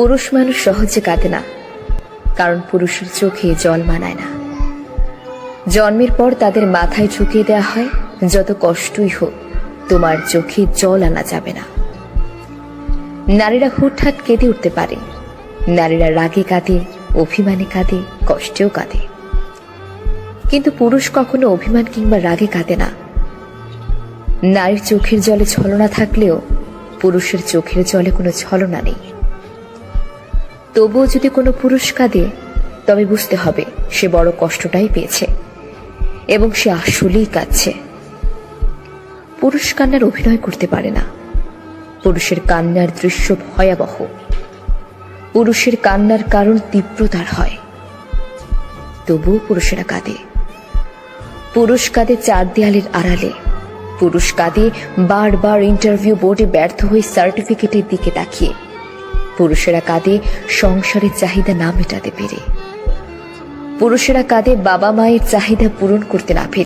পুরুষ মানুষ সহজে কাঁদে না, কারণ পুরুষের চোখে জল মানায় না। জন্মের পর তাদের মাথায় ঝুঁকিয়ে দেওয়া হয়, যত কষ্টই হোক, তোমার চোখে জল আনা যাবে না। নারীরা হুটহাট কেঁদে উঠতে পারে, নারীরা রাগে কাঁদে, অভিমানে কাঁদে, কষ্টেও কাঁদে। কিন্তু পুরুষ কখনো অভিমান কিংবা রাগে কাঁদে না। নারীর চোখের জলে ছলনা থাকলেও পুরুষের চোখের জলে কোনো ছলনা নেই। তবুও যদি কোনো পুরুষ কাঁদে তবে বুঝতে হবে সে বড় কষ্টটাই পেয়েছে এবং সে আসলেই কাঁদছে। পুরুষ কান্নার অভিনয় করতে পারে না। পুরুষের কান্নার দৃশ্য ভয়াবহ। পুরুষের কান্নার কারণ তীব্রতার হয়। তবুও পুরুষেরা কাঁদে। পুরুষ কাঁদে চার দেয়ালের আড়ালে। পুরুষ কাঁদে বারবার ইন্টারভিউ বোর্ডে ব্যর্থ হয়ে সার্টিফিকেটের দিকে তাকিয়ে। পুরুষেরা কাঁদে, সংসারের চাহিদা না মেটাতে পেরে। পুরুষেরা কাঁদে বাবা মায়ের চাহিদা পূরণ করতে না পেরে।